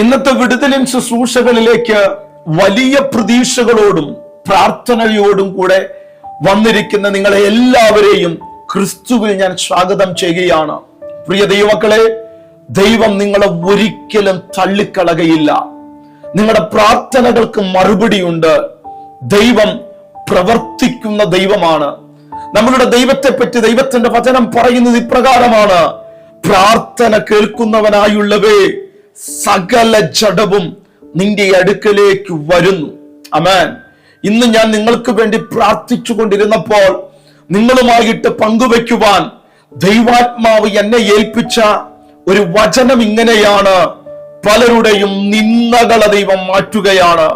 ഇന്നത്തെ വിടുതലിൻ ശുശ്രൂഷകളിലേക്ക് വലിയ പ്രതീക്ഷകളോടും പ്രാർത്ഥനയോടും കൂടെ വന്നിരിക്കുന്ന നിങ്ങളെ എല്ലാവരെയും ക്രിസ്തുവിൽ ഞാൻ സ്വാഗതം ചെയ്യുകയാണ്. പ്രിയ ദൈവക്കളെ ദൈവം നിങ്ങളെ ഒരിക്കലും തള്ളിക്കളകയില്ല. നിങ്ങളുടെ പ്രാർത്ഥനകൾക്ക് മറുപടിയുണ്ട്. ദൈവം പ്രവർത്തിക്കുന്ന ദൈവമാണ്. നമ്മളുടെ ദൈവത്തെ പറ്റി ദൈവത്തിന്റെ വചനം പറയുന്നത് ഇപ്രകാരമാണ്. പ്രാർത്ഥന കേൾക്കുന്നവനായുള്ളവേ സകല ജഡവും നിന്റെ അടുക്കലേക്ക് വരുന്നു. അമേൻ ഇന്ന് ഞാൻ നിങ്ങൾക്ക് വേണ്ടി പ്രാർത്ഥിച്ചു കൊണ്ടിരുന്നപ്പോൾ നിങ്ങളുമായിട്ട് പങ്കുവെക്കുവാൻ ദൈവാത്മാവ് എന്നെ ഏൽപ്പിച്ച ഒരു വചനം ഇങ്ങനെയാണ്. പലരുടെയും നിന്ദകള ദൈവം മാറ്റുകയാണ്.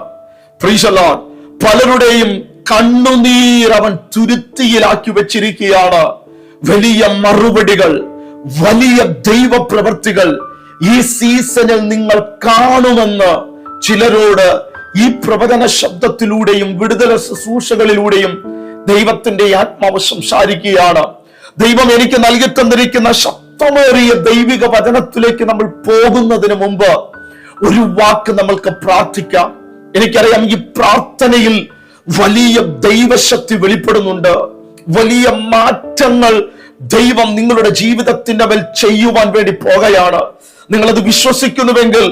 പലരുടെയും കണ്ണുനീർ അവൻ തുരുത്തിയിലാക്കി വെച്ചിരിക്കുകയാണ്. വലിയ മറുപടികൾ വലിയ ദൈവപ്രവർത്തികൾ ഈ സീസണിൽ നിങ്ങൾ കാണുമെന്ന് ചിലരോട് ഈ പ്രവചന ശബ്ദത്തിലൂടെയും വിടുതല ശുശ്രൂഷകളിലൂടെയും ദൈവത്തിന്റെ ആത്മാവ് സംസാരിക്കുകയാണ്. ദൈവം എനിക്ക് നൽകി തന്നിരിക്കുന്ന ശക്തമേറിയ ദൈവിക വചനത്തിലേക്ക് നമ്മൾ പോകുന്നതിന് മുമ്പ് ഒരു വാക്ക് നമ്മൾക്ക് പ്രാർത്ഥിക്കാം. എനിക്കറിയാം ഈ പ്രാർത്ഥനയിൽ വലിയ ദൈവശക്തി വെളിപ്പെടുന്നുണ്ട്. വലിയ മാറ്റങ്ങൾ ദൈവം നിങ്ങളുടെ ജീവിതത്തിന്റെ മേൽ ചെയ്യുവാൻ വേണ്ടി പോകുകയാണ്. നിങ്ങളത് വിശ്വസിക്കുന്നുവെങ്കിൽ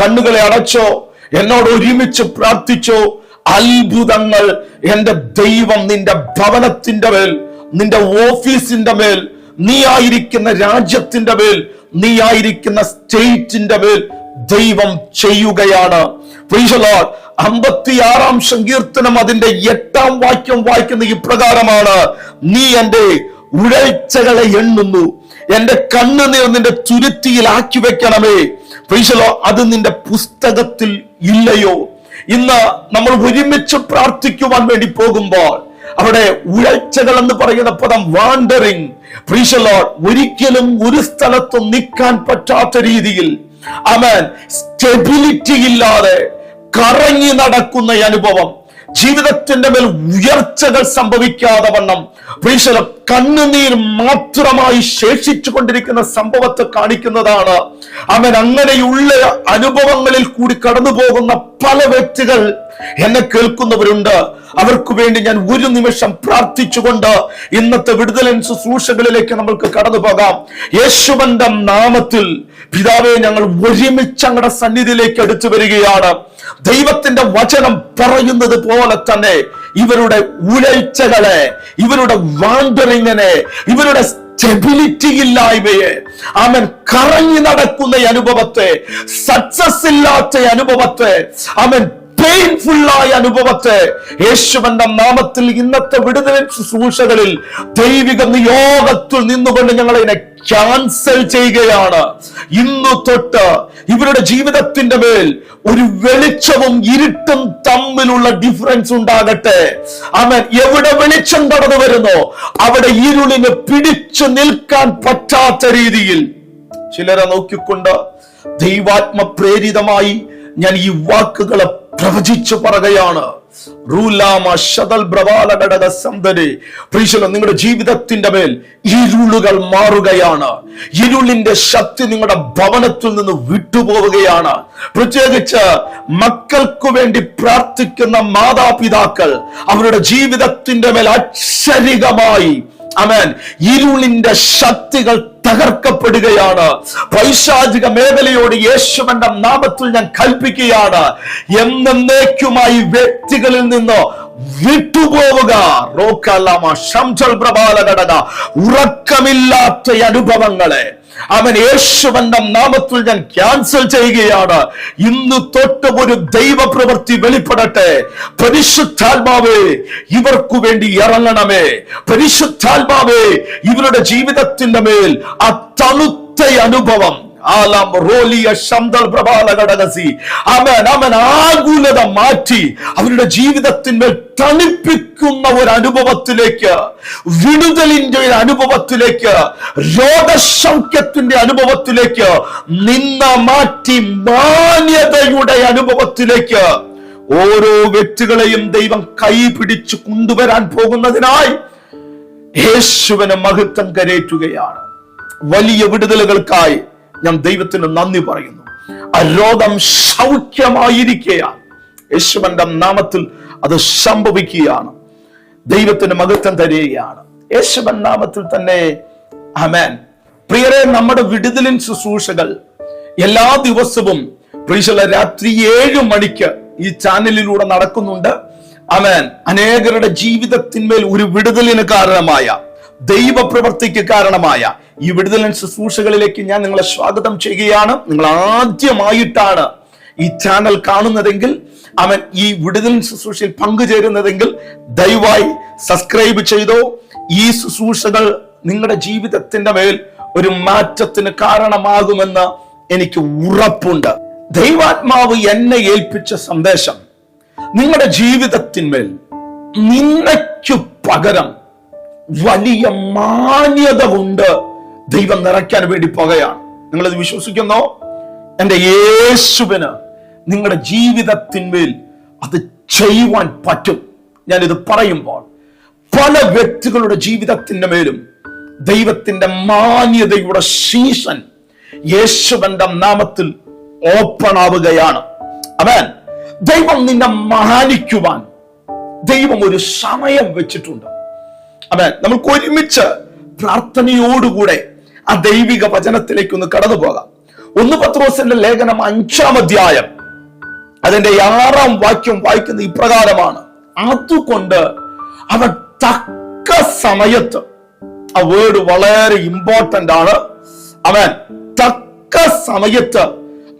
കണ്ണുകളെ അടച്ചോ എന്നോട് ഒരുമിച്ച് പ്രാർത്ഥിച്ചോ അത്ഭുതങ്ങൾ എന്റെ ദൈവം നിന്റെ ഭവനത്തിന്റെ മേൽ നിന്റെ ഓഫീസിന്റെ മേൽ നീ ആയിരിക്കുന്ന രാജ്യത്തിന്റെ മേൽ നീ ആയിരിക്കുന്ന സ്റ്റേറ്റിന്റെ മേൽ ദൈവം ചെയ്യുകയാണ്. അമ്പത്തിയാറാം സങ്കീർത്തനം അതിന്റെ എട്ടാം വാക്യം വായിക്കുന്ന ഇപ്രകാരമാണ് നീ എന്റെ ഉഴച്ചകളെ എണ്ണുന്നു എന്റെ കണ്ണുനീർ നിന്റെ ചുരുത്തിയിലാക്കി വെക്കണമേ. പ്രീശലോ അത് നിന്റെ പുസ്തകത്തിൽ ഇല്ലയോ? ഇന്ന് നമ്മൾ ഒരുമിച്ച് പ്രാർത്ഥിക്കുവാൻ വേണ്ടി പോകുമ്പോൾ അവിടെ ഉഴച്ചകൾ എന്ന് പറയുന്ന പദം വാണ്ടറിങ് പ്രീശലോ ഒരിക്കലും ഒരു സ്ഥലത്തും നിൽക്കാൻ പറ്റാത്ത രീതിയിൽ അവൻ സ്റ്റെബിലിറ്റി ഇല്ലാതെ കറങ്ങി നടക്കുന്ന അനുഭവം. ജീവിതത്തിന്റെ മേൽ ഉയർച്ചകൾ സംഭവിക്കാതെ വണ്ണം പ്രീശല കണ്ണുനീർ മാത്രമായി ശേഷിച്ചു കൊണ്ടിരിക്കുന്ന സംഭവത്തെ കാണിക്കുന്നതാണ്. അവൻ അങ്ങനെയുള്ള അനുഭവങ്ങളിൽ കൂടി കടന്നു പോകുന്ന പല വ്യക്തികൾ എന്നെ കേൾക്കുന്നവരുണ്ട്. അവർക്ക് വേണ്ടി ഞാൻ ഒരു നിമിഷം പ്രാർത്ഥിച്ചുകൊണ്ട് ഇന്നത്തെ വിടുതലൻ ശുശ്രൂഷകളിലേക്ക് നമ്മൾക്ക് കടന്നു പോകാം. യേശുവന്റെ നാമത്തിൽ പിതാവെ ഞങ്ങൾ ഒരുമിച്ച് അങ്ങയുടെ സന്നിധിയിലേക്ക് എടുത്തു വരികയാണ്. ദൈവത്തിന്റെ വചനം പറയുന്നത് പോലെ തന്നെ ഇവരുടെ ഉലഴ്ചകളെ ഇവരുടെ വാണ്ടറിങ്ങിനെ ഇവരുടെ സ്റ്റെബിലിറ്റി ഇല്ലായ്മയെ അവൻ കറങ്ങി നടക്കുന്ന അനുഭവത്തെ സക്സസ് ഇല്ലാത്ത അനുഭവത്തെ അവൻ പെയിൻഫുള്ളായ അനുഭവത്തെ യേശുവന്റെ നാമത്തിൽ ഇന്നത്തെ വിടുതൽ ശുശ്രൂഷകളിൽ ദൈവിക നിയോഗത്തിൽ നിന്നുകൊണ്ട് ഞങ്ങൾ ഇതിനെ ക്യാൻസൽ ചെയ്യുകയാണ്. ഇന്നു തൊട്ട് ഇവരുടെ ജീവിതത്തിന്റെ മേൽ ഒരു വെളിച്ചവും ഇരുട്ടും തമ്മിലുള്ള ഡിഫറൻസ് ഉണ്ടാകട്ടെ. അവൻ എവിടെ വെളിച്ചം കടന്നു വരുന്നോ അവിടെ ഇരുളിന് പിടിച്ചു നിൽക്കാൻ പറ്റാത്ത രീതിയിൽ. ചിലരെ നോക്കിക്കൊണ്ട് ദൈവാത്മ പ്രേരിതമായി ഞാൻ ഈ വാക്കുകളെ പ്രവചിച്ചു പറയുകയാണ്. നിങ്ങളുടെ ജീവിതത്തിന്റെ മേൽ ഇരുളുകൾ മാറുകയാണ്. ഇരുളിന്റെ ശക്തി നിങ്ങളുടെ ഭവനത്തിൽ നിന്ന് വിട്ടുപോവുകയാണ്. പ്രത്യേകിച്ച് മക്കൾക്ക് വേണ്ടി പ്രാർത്ഥിക്കുന്ന മാതാപിതാക്കൾ അവരുടെ ജീവിതത്തിന്റെ മേൽ അക്ഷരികമായി അമേൻ ഇരുളിന്റെ ശക്തികൾ തകർക്കപ്പെടുകയാണ്. പൈശാചിക മേഖലയോട് യേശുവന്റെ നാമത്തിൽ ഞാൻ കൽപ്പിക്കുകയാണ്. എന്നേക്കുമായി വ്യക്തികളിൽ നിന്ന് വിട്ടുപോവുക. റോക്കല്ലാമ ശംസൽ പ്രബാല ഘടക ഉറക്കമില്ലാത്ത അനുഭവങ്ങളെ. അവൻ യേശുവന്റെ നാമത്തിൽ ഞാൻ ക്യാൻസൽ ചെയ്യുകയാണ്. ഇന്ന് തൊട്ട് ഒരു ദൈവപ്രവൃത്തി വെളിപ്പെടട്ടെ. പരിശുദ്ധാത്മാവേ ഇവർക്കു വേണ്ടി ഇറങ്ങണമേ. പരിശുദ്ധാത്മാവേ ഇവരുടെ ജീവിതത്തിന്റെ മേൽ ആ തണുത്ത അനുഭവം ആലാം റോലിയ ശന്തൽ പ്രഭാല ഘടകസി അവൻ അവൻ ആകുലത മാറ്റി അവരുടെ ജീവിതത്തിന്മേൽ തണുപ്പിക്കുന്ന ഒരു അനുഭവത്തിലേക്ക് വിടുതലിന്റെ ഒരു അനുഭവത്തിലേക്ക് രോഗസൗഖ്യത്തിന്റെ അനുഭവത്തിലേക്ക് നിന്ന മാറ്റി മാന്യതയുടെ അനുഭവത്തിലേക്ക് ഓരോ വ്യക്തികളെയും ദൈവം കൈ പിടിച്ചു കൊണ്ടുവരാൻ പോകുന്നതിനായി യേശുവിന് മഹത്വം കരേറ്റുകയാണ്. വലിയ വിടുതലുകൾക്കായി ഞാൻ ദൈവത്തിന് നന്ദി പറയുന്നു. ആ രോഗം സൗഖ്യമായിരിക്കുകയാണ് യേശുവന്റെ നാമത്തിൽ അത് സംഭവിക്കുകയാണ്. ദൈവത്തിന് മഹത്വം തരികയാണ്. യേശുവൻ നാമത്തിൽ തന്നെ അമേൻ പ്രിയരെ നമ്മുടെ വിടുതലിൻ ശുശ്രൂഷകൾ എല്ലാ ദിവസവും പ്രീശല രാത്രി ഏഴ് മണിക്ക് ഈ ചാനലിലൂടെ നടക്കുന്നുണ്ട്. അമേൻ അനേകരുടെ ജീവിതത്തിന്മേൽ ഒരു വിടുതലിന് കാരണമായ ദൈവപ്രവർത്തിക്ക് കാരണമായ ഈ വിടുതൽ ശുശ്രൂഷകളിലേക്ക് ഞാൻ നിങ്ങളെ സ്വാഗതം ചെയ്യുകയാണ്. നിങ്ങൾ ആദ്യമായിട്ടാണ് ഈ ചാനൽ കാണുന്നതെങ്കിൽ അവൻ ഈ വിടുതൽ ശുശ്രൂഷയിൽ പങ്കുചേരുന്നതെങ്കിൽ ദയവായി സബ്സ്ക്രൈബ് ചെയ്തോ. ഈ ശുശ്രൂഷകൾ നിങ്ങളുടെ ജീവിതത്തിന്റെ മേൽ ഒരു മാറ്റത്തിന് കാരണമാകുമെന്ന് എനിക്ക് ഉറപ്പുണ്ട്. ദൈവാത്മാവ് എന്നെ ഏൽപ്പിച്ച സന്ദേശം നിങ്ങളുടെ ജീവിതത്തിന്മേൽ നിന്നയ്ക്കു പകരം വലിയ മാന്യത കൊണ്ട് ദൈവം നിറയ്ക്കാൻ വേണ്ടി പോകുകയാണ്. നിങ്ങളത് വിശ്വസിക്കുന്നോ? എന്റെ യേശുവിന് നിങ്ങളുടെ ജീവിതത്തിന്മേൽ അത് ചെയ്യുവാൻ പറ്റും. ഞാനിത് പറയുമ്പോൾ പല വ്യക്തികളുടെ ജീവിതത്തിന്റെ മേലും ദൈവത്തിന്റെ മാന്യതയുടെ സീസൺ യേശുവന്റെ നാമത്തിൽ ഓപ്പൺ ആവുകയാണ് അവൻ ദൈവം നിന്നെ മാനിക്കുവാൻ ദൈവം ഒരു സമയം വെച്ചിട്ടുണ്ട്. അവൻ നമുക്ക് ഒരുമിച്ച് പ്രാർത്ഥനയോടുകൂടെ ആ ദൈവിക വചനത്തിലേക്ക് ഒന്ന് കടന്നു പോകാം ഒന്ന് പത്രോസിന്റെ ലേഖനം അഞ്ചാം അധ്യായം. അതിന്റെ ആറാം വാക്യം വായിക്കുന്ന ഇപ്രകാരമാണ് അതുകൊണ്ട് അവൻ തക്ക സമയത്ത് ആ വേർഡ് വളരെ ഇമ്പോർട്ടന്റ് ആണ്. അവൻ തക്ക സമയത്ത്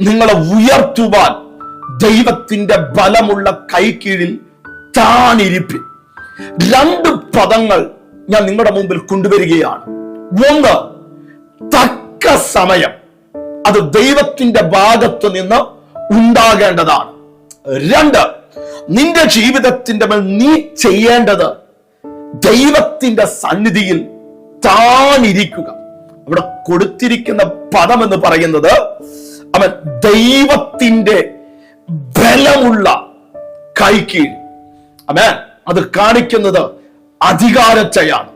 നിങ്ങളെ ഉയർത്തുവാൻ ദൈവത്തിന്റെ ബലമുള്ള കൈക്കീഴിൽ താണിരിപ്പിൻ. രണ്ട് പദങ്ങൾ ഞാൻ നിങ്ങളുടെ മുമ്പിൽ കൊണ്ടുവരികയാണ്. ഒന്ന് തക്ക സമയം അത് ദൈവത്തിന്റെ ഭാഗത്ത് നിന്ന് ഉണ്ടാകേണ്ടതാണ്. രണ്ട് നിന്റെ ജീവിതത്തിന്റെ മേൽ നീ ചെയ്യേണ്ടത് ദൈവത്തിന്റെ സന്നിധിയിൽ താനിരിക്കുക. അവിടെ കൊടുത്തിരിക്കുന്ന പദം എന്ന് പറയുന്നത് അവൻ ദൈവത്തിന്റെ ബലമുള്ള കൈക്കീഴ് അവൻ അത് കാണിക്കുന്നത് അധികാരച്ചയാണ്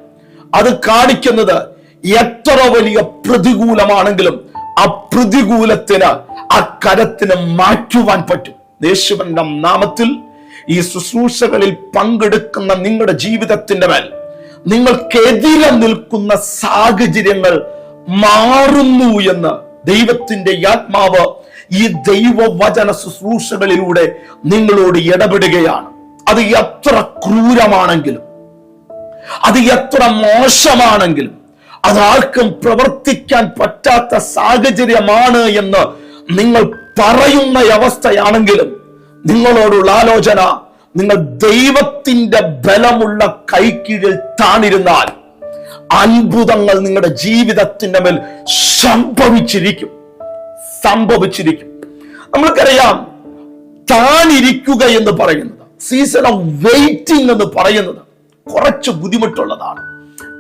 അത് കാണിക്കുന്നത് എത്ര വലിയ പ്രതികൂലമാണെങ്കിലും ആ പ്രതികൂലത്തിന് ആ കരത്തിന് മാറ്റുവാൻ പറ്റും. യേശുവിന്റെ നാമത്തിൽ ഈ ശുശ്രൂഷകളിൽ പങ്കെടുക്കുന്ന നിങ്ങളുടെ ജീവിതത്തിന്റെ മേൽ നിങ്ങൾക്കെതിരെ നിൽക്കുന്ന സാഹചര്യങ്ങൾ മാറുന്നു എന്ന് ദൈവത്തിന്റെ ആത്മാവ് ഈ ദൈവവചന ശുശ്രൂഷകളിലൂടെ നിങ്ങളോട് ഇടപെടുകയാണ്. അത് എത്ര ക്രൂരമാണെങ്കിലും അത് എത്ര മോശമാണെങ്കിലും അതാർക്കും പ്രവർത്തിക്കാൻ പറ്റാത്ത സാഹചര്യമാണ് എന്ന് നിങ്ങൾ പറയുന്ന അവസ്ഥയാണെങ്കിലും നിങ്ങളോടുള്ള ആലോചന നിങ്ങൾ ദൈവത്തിന്റെ ബലമുള്ള കൈക്കീഴിൽ താണിരുന്നാൽ അത്ഭുതങ്ങൾ നിങ്ങളുടെ ജീവിതത്തിന്റെ മേൽ സംഭവിച്ചിരിക്കും. സംഭവിച്ചിരിക്കും. നമ്മൾക്കറിയാം താനിരിക്കുക എന്ന് പറയുന്നത് സീസൺ ഓഫ് വെയിറ്റിംഗ് എന്ന് പറയുന്നത് കുറച്ച് ബുദ്ധിമുട്ടുള്ളതാണ്.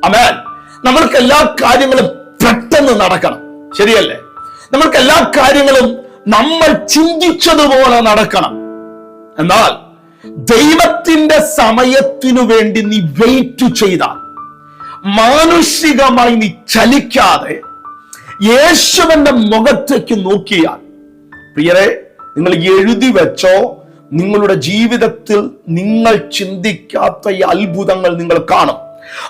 അമേൻ നമ്മൾക്ക് എല്ലാ കാര്യങ്ങളും പെട്ടെന്ന് നടക്കണം. ശരിയല്ലേ? നമ്മൾക്ക് എല്ലാ കാര്യങ്ങളും നമ്മൾ ചിന്തിച്ചതുപോലെ നടക്കണം. എന്നാൽ ദൈവത്തിന്റെ സമയത്തിനു വേണ്ടി നീ വെയിറ്റ് ചെയ്താൽ മാനുഷികമായി നീ ചലിക്കാതെ യേശുവിന്റെ മുഖത്തേക്ക് നോക്കിയാൽ പ്രിയരെ നിങ്ങൾ എഴുതി വെച്ചോ നിങ്ങളുടെ ജീവിതത്തിൽ നിങ്ങൾ ചിന്തിക്കാത്ത ഈ അത്ഭുതങ്ങൾ നിങ്ങൾ കാണും.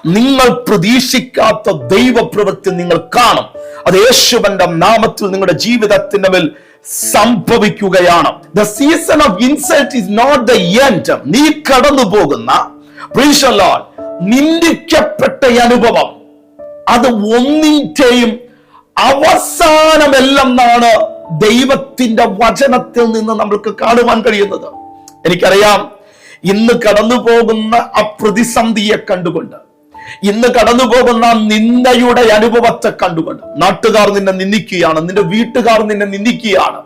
നിങ്ങൾ പ്രതീക്ഷിക്കാത്ത ദൈവപ്രവൃത്തി നിങ്ങൾ കാണും. അത് യേശുവന്റെ നാമത്തിൽ നിങ്ങളുടെ ജീവിതത്തിന്റെ മേൽ സംഭവിക്കുകയാണ്. The season of insult is not the end നീ കടന്നു പോകുന്ന നിന്ദിക്കപ്പെട്ട അനുഭവം അത് ഒന്നിന്റെയും അവസാനമല്ലെന്നാണ് ദൈവത്തിന്റെ വചനത്തിൽ നിന്ന് നമ്മൾക്ക് കാണുവാൻ കഴിയുന്നത്. എനിക്കറിയാം ഇന്ന് കടന്നു പോകുന്ന ആ പ്രതിസന്ധിയെ കണ്ടുകൊണ്ട് ഇന്ന് കടന്നു പോകുന്ന നിന്ദയുടെ അനുഭവത്തെ കണ്ടുകൊണ്ട് നാട്ടുകാർ നിന്നെ നിന്ദിക്കുകയാണ് നിന്റെ വീട്ടുകാർ നിന്നെ നിന്ദിക്കുകയാണ്.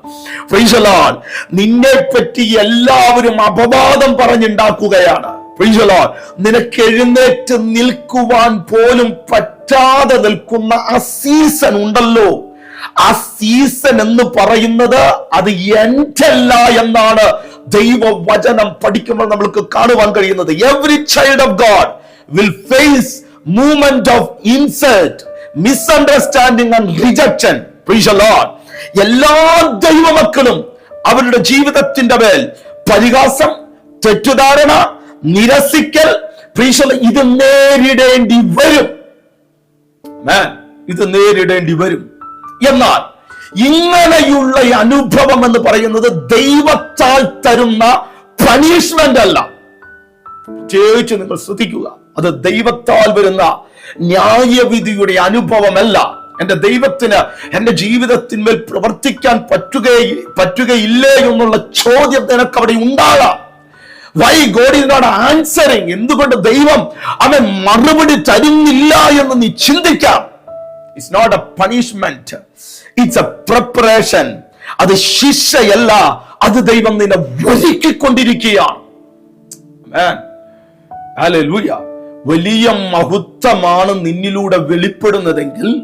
The നിന്നെ പറ്റി എല്ലാവരും അപവാദം പറഞ്ഞുണ്ടാക്കുകയാണ്. Lord. നിനക്ക് എഴുന്നേറ്റ് നിൽക്കുവാൻ പോലും പറ്റാതെ നിൽക്കുന്ന ആ സീസൺ ഉണ്ടല്ലോ. ആ സീസൺ എന്ന് പറയുന്നത് അത് എന്റല്ല എന്നാണ് ദൈവവചനം പഠിക്കുമ്പോൾ നമ്മൾക്ക് കാണുവാൻ കഴിയുന്നത്. Every child of God will insult, misunderstanding and rejection. Praise the Lord. എല്ലാ ദൈവമക്കളും അവരുടെ ജീവിതത്തിന്റെ മേൽ പരിഹാസം തെറ്റുധാരണ നിരസിക്കൽ പ്രീശല ഇത് നേരിടേണ്ടി വരും. ഇത് നേരിടേണ്ടി വരും. എന്നാൽ ഇങ്ങനെയുള്ള അനുഭവം എന്ന് പറയുന്നത് ദൈവത്താൽ തരുന്ന പണിഷ്മെന്റ് അല്ല. പ്രത്യേകിച്ച് നിങ്ങൾ ശ്രദ്ധിക്കുക. അത് ദൈവത്താൽ വരുന്ന ന്യായവിധിയുടെ അനുഭവമല്ല. എന്റെ ദൈവത്തിന് എന്റെ ജീവിതത്തിന്മേൽ പ്രവർത്തിക്കാൻ പറ്റുക പറ്റുകയില്ലേ എന്നുള്ള ചോദ്യം നിനക്ക് അവിടെ ഉണ്ടാകാം വൈ ഗോഡ് ഇസ് ആൻസറിങ് എന്തുകൊണ്ട് ദൈവം അവൻ മറുപടി തരുന്നില്ല എന്ന് നീ ചിന്തിക്കാം. It's not a punishment it's a preparation അത് ശിക്ഷയല്ല. അത് ദൈവം നിന്നെ ഒരുക്കിക്കൊണ്ടിരിക്കുകയാണ്. Hallelujah. വലിയ മഹത്വമാണ് നിന്നിലൂടെ വെളിപ്പെടുന്നതെങ്കിൽ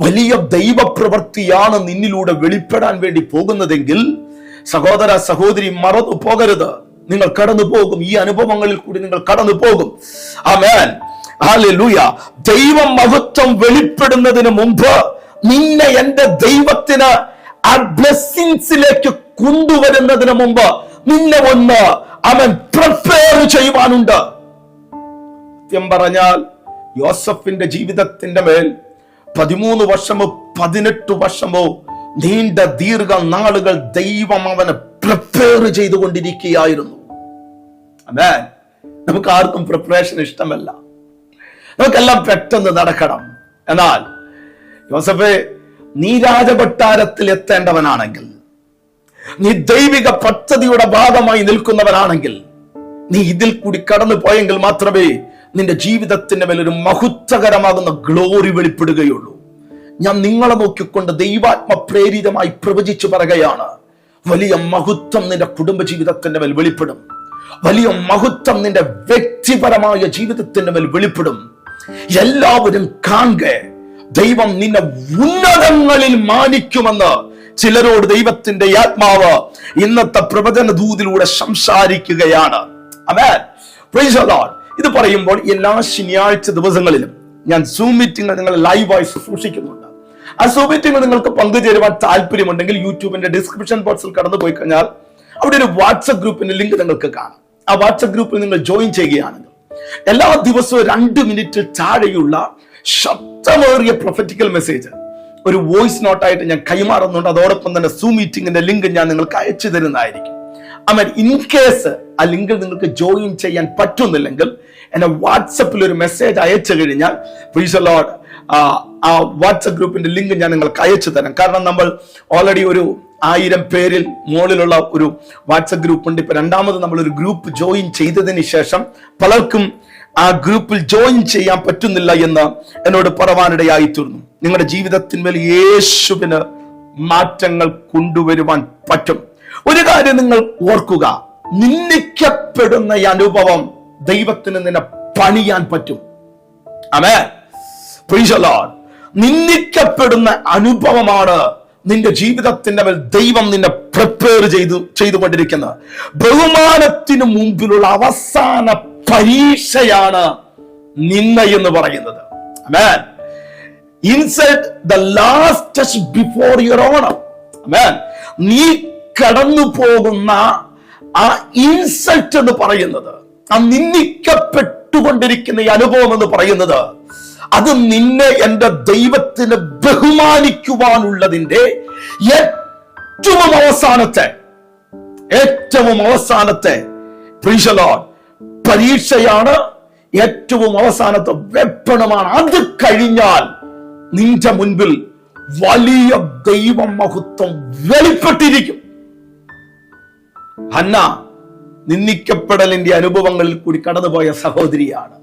വലിയ ദൈവപ്രവൃത്തിയാണ് നിന്നിലൂടെ വെളിപ്പെടാൻ വേണ്ടി പോകുന്നതെങ്കിൽ സഹോദര സഹോദരി മറന്നു പോകരുത്. നിങ്ങൾ കടന്നു പോകും. ഈ അനുഭവങ്ങളിൽ കൂടി നിങ്ങൾ കടന്നു പോകും. ആമേൻ. ഹാലൂയ ദൈവ മഹത്വം വെളിപ്പെടുന്നതിന് മുമ്പ് നിന്നെ എന്റെ ദൈവത്തിന് ആ ബ്ലെസ്സിങ്സിലേക്ക് കൊണ്ടുവരുന്നതിന് മുമ്പ് നിന്നെ ഒന്ന് അവൻ പ്രിപ്പയർ ചെയ്യുവാനുണ്ട്. സത്യം പറഞ്ഞാൽ യോസഫിന്റെ ജീവിതത്തിന്റെ മേൽ പതിമൂന്ന് വർഷമോ പതിനെട്ട് വർഷമോ നീണ്ട ദീർഘ നാളുകൾ ദൈവം അവനെ പ്രിപ്പയർ ചെയ്തുകൊണ്ടിരിക്കുകയായിരുന്നു. അതെ നമുക്ക് ആർക്കും പ്രിപ്പറേഷൻ ഇഷ്ടമല്ല. നമുക്കെല്ലാം പെട്ടെന്ന് നടക്കണം. എന്നാൽ യോസഫെ നീ രാജപട്ടാരത്തിൽ എത്തേണ്ടവനാണെങ്കിൽ നീ ദൈവിക പദ്ധതിയുടെ ഭാഗമായി നിൽക്കുന്നവനാണെങ്കിൽ നീ ഇതിൽ കൂടി കടന്നു പോയെങ്കിൽ മാത്രമേ നിന്റെ ജീവിതത്തിന്റെ മേലൊരു മഹത്വകരമാകുന്ന ഗ്ലോറി വെളിപ്പെടുകയുള്ളൂ. ഞാൻ നിങ്ങളെ നോക്കിക്കൊണ്ട് ദൈവാത്മ പ്രേരിതമായി പ്രവചിച്ചു പറയുകയാണ് വലിയ മഹത്വം നിന്റെ കുടുംബ ജീവിതത്തിന്റെ മേൽ വെളിപ്പെടും. വലിയ മഹത്വം നിന്റെ വ്യക്തിപരമായ ജീവിതത്തിന്റെ മേൽ വെളിപ്പെടും. എല്ലാവരും കാണുക ദൈവം നിന്നെ ഉന്നതങ്ങളിൽ മാനിക്കുമെന്ന് ചിലരോട് ദൈവത്തിന്റെ ആത്മാവ് ഇന്നത്തെ പ്രവചന ദൂതിലൂടെ സംസാരിക്കുകയാണ്. Amen. ഇത് പറയുമ്പോൾ എല്ലാ ശനിയാഴ്ച ദിവസങ്ങളിലും ഞാൻ സൂം മീറ്റിംഗ് നിങ്ങൾ ലൈവായി സൂക്ഷിക്കുന്നുണ്ട്. ആ സൂം മീറ്റിംഗ് നിങ്ങൾക്ക് പങ്കുചേരുവാൻ താല്പര്യമുണ്ടെങ്കിൽ യൂട്യൂബിന്റെ ഡിസ്ക്രിപ്ഷൻ ബോക്സിൽ കടന്നു പോയി കഴിഞ്ഞാൽ അവിടെ ഒരു വാട്സപ്പ് ഗ്രൂപ്പിന്റെ ലിങ്ക് നിങ്ങൾക്ക് കാണാം. ആ വാട്സപ്പ് ഗ്രൂപ്പിൽ നിങ്ങൾ ജോയിൻ ചെയ്യുകയാണെങ്കിൽ എല്ലാ ദിവസവും രണ്ട് മിനിറ്റ് താഴെയുള്ള ശബ്ദമേറിയ പ്രൊഫറ്റിക്കൽ മെസ്സേജ് ഒരു വോയിസ് നോട്ടായിട്ട് ഞാൻ കൈമാറുന്നുണ്ട്. അതോടൊപ്പം തന്നെ സൂം മീറ്റിംഗിന്റെ ലിങ്ക് ഞാൻ നിങ്ങൾക്ക് അയച്ചു തരുന്നതായിരിക്കും. അമൻ ഇൻ കേസ് ആ ലിങ്കിൽ നിങ്ങൾക്ക് ജോയിൻ ചെയ്യാൻ പറ്റുന്നില്ലെങ്കിൽ എന്നെ വാട്സപ്പിൽ ഒരു മെസ്സേജ് അയച്ചു കഴിഞ്ഞാൽ പ്ലീസ് ലോഡ് ആ വാട്സപ്പ് ഗ്രൂപ്പിന്റെ ലിങ്ക് ഞാൻ നിങ്ങൾക്ക് അയച്ചു തരാം. കാരണം നമ്മൾ ഓൾറെഡി ഒരു ആയിരം പേരിൽ മുകളിലുള്ള ഒരു വാട്സപ്പ് ഗ്രൂപ്പ് ഉണ്ട്. ഇപ്പൊ രണ്ടാമത് നമ്മൾ ഒരു ഗ്രൂപ്പ് ജോയിൻ ചെയ്തതിന് ശേഷം പലർക്കും ആ ഗ്രൂപ്പിൽ ജോയിൻ ചെയ്യാൻ പറ്റുന്നില്ല എന്ന് എന്നോട് പറവാനിടയായി തീർന്നു. നിങ്ങളുടെ ജീവിതത്തിന്മേൽ യേശുവിന് മാറ്റങ്ങൾ കൊണ്ടുവരുവാൻ പറ്റും. ഒരു കാര്യം നിങ്ങൾ ഓർക്കുക. നിന്ദിക്കപ്പെടുന്ന ഈ അനുഭവം ദൈവത്തിന് നിന്നെ പണിയാൻ പറ്റും. അമേ നിന്ദിക്കപ്പെടുന്ന അനുഭവമാണ് നിന്റെ ജീവിതത്തിന്റെ മേൽ ദൈവം നിന്നെ പ്രിപ്പയർ ചെയ്തു ചെയ്തുകൊണ്ടിരിക്കുന്നത്. ബഹുമാനത്തിന് മുമ്പിലുള്ള അവസാന പരീക്ഷയാണ് നിന്ന എന്ന് പറയുന്നത്. Amen insult the last before your honour amen നീ കടന്നു പോകുന്ന ആ ഇൻസൾട്ട് എന്ന് പറയുന്നത് ആ നിന്ദിക്കപ്പെട്ടുകൊണ്ടിരിക്കുന്ന ഈ അനുഭവം എന്ന് പറയുന്നത് അത് നിന്നെ എന്റെ ദൈവത്തിന് ബഹുമാനിക്കുവാനുള്ളതിന്റെ ഏറ്റവും അവസാനത്തെ ഏറ്റവും അവസാനത്തെ പരീക്ഷയാണ് ഏറ്റവും അവസാനത്തെ വെപ്പണമാണ്. അത് കഴിഞ്ഞാൽ നിന്റെ മുൻപിൽ വലിയ ദൈവ മഹത്വം വെളിപ്പെട്ടിരിക്കും. ഹന്ന നിന്ദിക്കപ്പെടലിന്റെ അനുഭവങ്ങളിൽ കൂടി കടന്നുപോയ സഹോദരിയാണ്.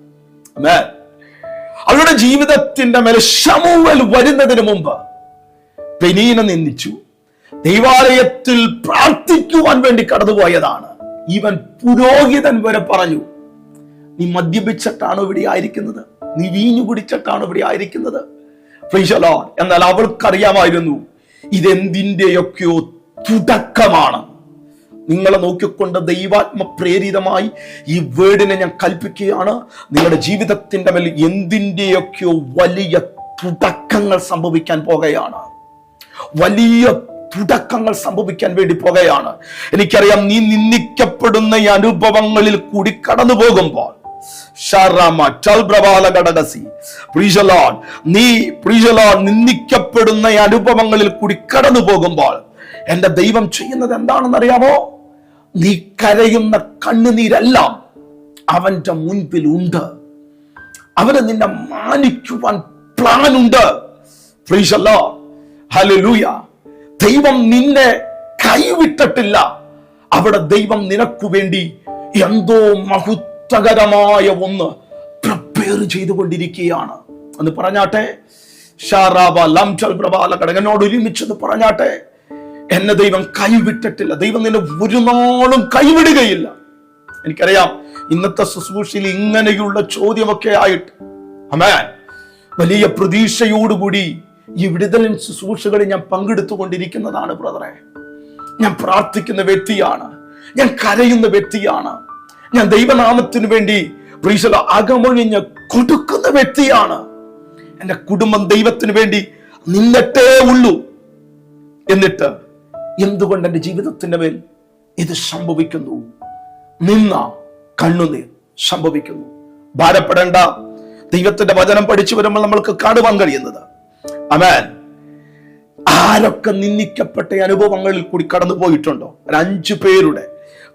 അവളുടെ ജീവിതത്തിന്റെ മേലെ ശമുവൽ വരുന്നതിന് മുമ്പ് പെനീനെ നിന്ദിച്ചു. ദൈവാലയത്തിൽ പ്രാർത്ഥിക്കുവാൻ വേണ്ടി കടന്നുപോയതാണ്. ഇവൻ പുരോഹിതൻ വരെ പറഞ്ഞു നീ മദ്യപിച്ചിട്ടാണ് ഇവിടെ ആയിരിക്കുന്നത്? നീ വീഞ്ഞു കുടിച്ചിട്ടാണ് ഇവിടെ ആയിരിക്കുന്നത്. എന്നാൽ അവൾക്കറിയാമായിരുന്നു ഇതെന്തിന്റെയൊക്കെയോ തുടക്കമാണ്. നിങ്ങളെ നോക്കിക്കൊണ്ട് ദൈവാത്മ പ്രേരിതമായി ഈ വേർഡിനെ ഞാൻ കൽപ്പിക്കുകയാണ്. നിങ്ങളുടെ ജീവിതത്തിന്റെ മേൽ എന്തിന്റെയൊക്കെയോ വലിയ തുടക്കങ്ങൾ സംഭവിക്കാൻ പോകുകയാണ്. വലിയ തുടക്കങ്ങൾ സംഭവിക്കാൻ വേണ്ടി പോകുകയാണ്. എനിക്കറിയാം നീ നിന്ദിക്കപ്പെടുന്ന ഈ അനുഭവങ്ങളിൽ കൂടി കടന്നു പോകുമ്പോൾ. നീ നിന്ദിക്കപ്പെടുന്ന അനുഭവങ്ങളിൽ കൂടി കടന്നു പോകുമ്പോൾ എന്റെ ദൈവം ചെയ്യുന്നത് എന്താണെന്ന് അറിയാമോ നീ കരയുന്ന കണ്ണുനീരെല്ലാം അവന്റെ മുൻപിൽ ഉണ്ട്. അവന് നിന്നെ മാനിക്കുവാൻ പ്ലാൻ ഉണ്ട് ദൈവം നിന്നെ കൈവിട്ടിട്ടില്ല. അവിടെ ദൈവം നിനക്കു വേണ്ടി എന്തോ മഹത്വകരമായ ഒന്ന് പ്രിപ്പയർ ചെയ്തുകൊണ്ടിരിക്കുകയാണ്. എന്ന് പറഞ്ഞാട്ടെ? ഷാറാബ ലംചൽ പ്രഭാല കടകനോട് ഒരുമിച്ചത് പറഞ്ഞാട്ടെ? എന്നെ ദൈവം കൈവിട്ടിട്ടില്ല. ദൈവം നിന്നെ ഒരു നാളും കൈവിടുകയില്ല. എനിക്കറിയാം ഇന്നത്തെ ശുശ്രൂഷയിൽ ഇങ്ങനെയുള്ള ചോദ്യമൊക്കെ ആയിട്ട്. അമേ വലിയ പ്രതീക്ഷയോടുകൂടി ഈ വിടുതലിൻ ശുശ്രൂഷകളിൽ ഞാൻ പങ്കെടുത്തുകൊണ്ടിരിക്കുന്നതാണ് ബ്രദറെ. ഞാൻ പ്രാർത്ഥിക്കുന്ന വ്യക്തിയാണ്. ഞാൻ കരയുന്ന വ്യക്തിയാണ്. ഞാൻ ദൈവനാമത്തിന് വേണ്ടി പ്രീശല അകമൊഴിഞ്ഞ് കൊടുക്കുന്ന വ്യക്തിയാണ്. എന്റെ കുടുംബം ദൈവത്തിന് വേണ്ടി നിന്നിട്ടേ ഉള്ളൂ. എന്നിട്ട് എന്തുകൊണ്ട് എന്റെ ജീവിതത്തിന്റെ മേൽ ഇത് സംഭവിക്കുന്നു? നിന്ന കണ്ണുനീർ സംഭവിക്കുന്നു. ഭാരപ്പെടേണ്ട. ദൈവത്തിന്റെ വചനം പഠിച്ചു വരുമ്പോൾ നമ്മൾക്ക് കാണുവാൻ കഴിയുന്നത്. അമേൻ ആരൊക്കെ നിന്ദിക്കപ്പെട്ട അനുഭവങ്ങളിൽ കൂടി കടന്നു പോയിട്ടുണ്ടോ? ഒരു അഞ്ചു പേരുടെ.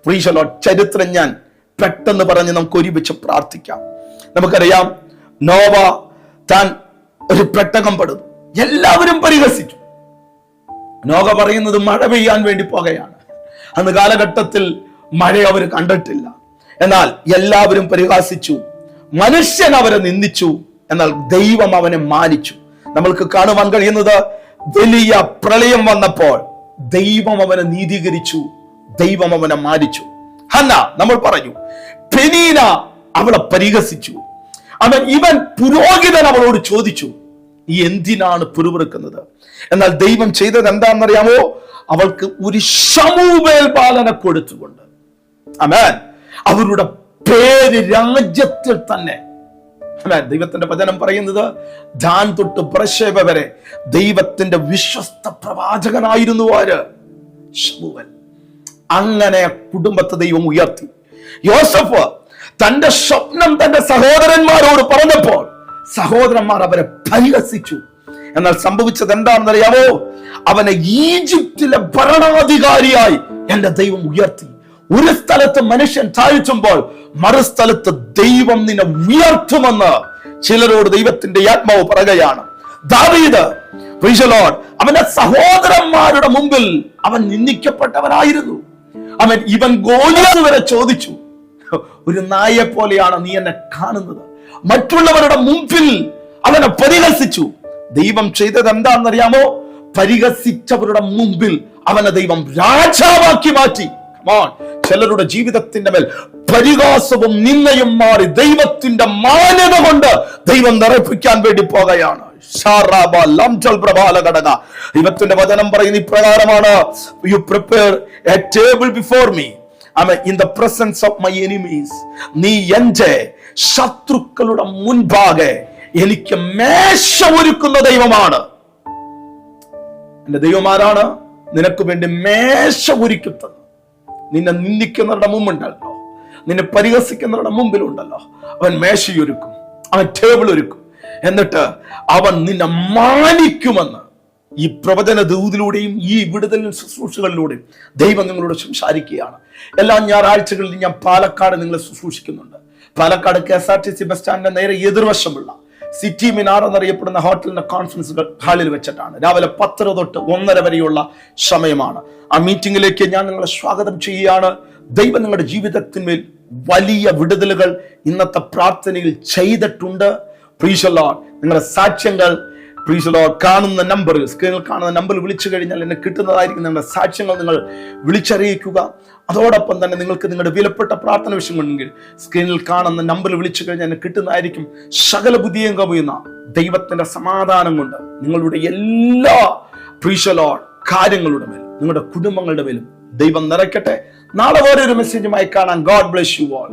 പ്രീശലോ ചരിത്രം ഞാൻ പെട്ടെന്ന് പറഞ്ഞ് നമുക്ക് ഒരുമിച്ച് പ്രാർത്ഥിക്കാം. നമുക്കറിയാം നോവ താൻ ഒരു പെട്ടകം പെടുന്നു. എല്ലാവരും പരിഹസിച്ചു. നോക പറയുന്നത് മഴ പെയ്യാൻ വേണ്ടി പോകുകയാണ് അന്ന് കാലഘട്ടത്തിൽ മഴ അവർ കണ്ടിട്ടില്ല. എന്നാൽ എല്ലാവരും പരിഹാസിച്ചു. മനുഷ്യൻ അവരെ നിന്ദിച്ചു. എന്നാൽ ദൈവം അവനെ മാനിച്ചു. നമ്മൾക്ക് കാണുവാൻ കഴിയുന്നത് വലിയ പ്രളയം വന്നപ്പോൾ ദൈവം അവനെ നീതീകരിച്ചു. ദൈവം അവനെ മാനിച്ചു. ഹന്ന നമ്മൾ പറഞ്ഞു പെനീന അവളെ പരിഹസിച്ചു. അവൻ ഇവൻ പുരോഹിതൻ അവളോട് ചോദിച്ചു ഈ എന്തിനാണ് പിറുപിറുക്കുന്നത്? എന്നാൽ ദൈവം ചെയ്തത് എന്താണെന്നറിയാമോ? അവൾക്ക് ഒരു ശമൂവേൽ ബാലനെ കൊടുത്തുകൊണ്ട്. അമേൻ അവരുടെ പേര് രാജ്യത്തിൽ തന്നെ. ദൈവത്തിന്റെ വചനം പറയുന്നത് ധാൻ തൊട്ട് പ്രശേപ വരെ ദൈവത്തിന്റെ വിശ്വസ്ത പ്രവാചകനായിരുന്നു ആര്? ശമൂവൻ അങ്ങനെ കുടുംബത്തെ ദൈവം ഉയർത്തി. യോസഫ് തന്റെ സ്വപ്നം തന്റെ സഹോദരന്മാരോട് പറഞ്ഞപ്പോൾ സഹോദരന്മാർ അവരെ പരിഹസിച്ചു. എന്നാൽ സംഭവിച്ചത് എന്താണെന്നറിയാമോ? അവനെ ഈജിപ്തിലെ ഭരണാധികാരിയായി എന്റെ ദൈവം ഉയർത്തി. ഒരു സ്ഥലത്ത് മനുഷ്യൻ താഴ്ത്തുമ്പോൾ മറുസ്ഥലത്ത് ദൈവം നിന്നെ ഉയർത്തുമെന്ന് ചിലരോട് ദൈവത്തിന്റെ ആത്മാവ് പറയുകയാണ്. ദാവീദ് അവന്റെ സഹോദരന്മാരുടെ മുമ്പിൽ അവൻ നിന്ദിക്കപ്പെട്ടവനായിരുന്നു. അവൻ ഇവൻ ഗോലിയത് വരെ ചോദിച്ചു. ഒരു നായെ പോലെയാണ് നീ എന്നെ കാണുന്നത്. മറ്റുള്ളവരുടെ മുമ്പിൽ അവനെ പരിഹസിച്ചു. ദൈവം ചെയ്തത് എന്താണെന്നറിയാമോ? പരിഹസിച്ചവരുടെ മുമ്പിൽ അവനെ ദൈവം രാജാവാക്കി മാറ്റി. ചിലരുടെ ജീവിതത്തിന്റെ മേൽ പരിഹാസവും നിന്നയും മാറി ദൈവത്തിന്റെ മാന്യത കൊണ്ട് ദൈവം നിറപ്പിക്കാൻ വേണ്ടി പോകുകയാണ്. ദൈവത്തിന്റെ വചനം പറയുന്ന ഇപ്രകാരമാണ് you prepare a table before me I in the presence of my enemies നീ എന്റെ ശത്രുക്കളുടെ മുൻപാകെ എനിക്ക് മേശ ഒരുക്കുന്ന ദൈവമാണ്. എന്റെ ദൈവം ആരാണ് നിനക്ക് വേണ്ടി മേശ ഒരുക്കുന്നത് നിന്നെ നിന്ദിക്കുന്നവരുടെ മുമ്പുണ്ടല്ലോ. നിന്നെ പരിഹസിക്കുന്നവരുടെ മുമ്പിലുണ്ടല്ലോ. അവൻ മേശയൊരുക്കും അവൻ ടേബിൾ ഒരുക്കും എന്നിട്ട് അവൻ നിന്നെ മാനിക്കുമെന്ന് ഈ പ്രവചന ദൂതിലൂടെയും ഈ വിടുതൽ ശുശ്രൂഷകളിലൂടെയും ദൈവം നിങ്ങളോട് സംസാരിക്കുകയാണ്. എല്ലാ ഞായറാഴ്ചകളിലും ഞാൻ പാലക്കാട് നിങ്ങളെ ശുശ്രൂഷിക്കുന്നുണ്ട്. Palakkad K S R T C bus സ്റ്റാൻഡിന്റെ നേരെ എതിർവശമുള്ള സിറ്റി മിനാർ എന്നറിയപ്പെടുന്ന ഹോട്ടലിന്റെ കോൺഫറൻസ് ഹാളിൽ വെച്ചിട്ടാണ്. രാവിലെ പത്തര തൊട്ട് ഒന്നര വരെയുള്ള സമയമാണ്. ആ മീറ്റിംഗിലേക്ക് ഞാൻ നിങ്ങളെ സ്വാഗതം ചെയ്യുകയാണ്. ദൈവം നിങ്ങളുടെ ജീവിതത്തിന്മേൽ വലിയ വിടുതലുകൾ ഇന്നത്തെ പ്രാർത്ഥനയിൽ ചെയ്തിട്ടുണ്ട്. പ്രീശല്ലോ നിങ്ങളുടെ സാക്ഷ്യങ്ങൾ പ്രീശലോ കാണുന്ന നമ്പർ സ്ക്രീനിൽ കാണുന്ന നമ്പർ വിളിച്ചു കഴിഞ്ഞാൽ എന്നെ കിട്ടുന്നതായിരിക്കും നിങ്ങളുടെ സാക്ഷ്യങ്ങൾ നിങ്ങൾ വിളിച്ചറിയിക്കുക. അതോടൊപ്പം തന്നെ നിങ്ങൾക്ക് നിങ്ങളുടെ വിലപ്പെട്ട പ്രാർത്ഥന വിഷയമുണ്ടെങ്കിൽ സ്ക്രീനിൽ കാണുന്ന നമ്പർ വിളിച്ചു കഴിഞ്ഞാൽ എന്നെ കിട്ടുന്നതായിരിക്കും. സകല ബുദ്ധിയും കവിയുന്ന ദൈവത്തിന്റെ സമാധാനം കൊണ്ട് നിങ്ങളുടെ എല്ലാ പ്രീശലോ കാര്യങ്ങളുടെ മേലും നിങ്ങളുടെ കുടുംബങ്ങളുടെ മേലും ദൈവം നിറയ്ക്കട്ടെ. നാളെ വേറെ ഒരു മെസ്സേജുമായി കാണാൻ ഗോഡ് ബ്ലെസ് യു ഓൾ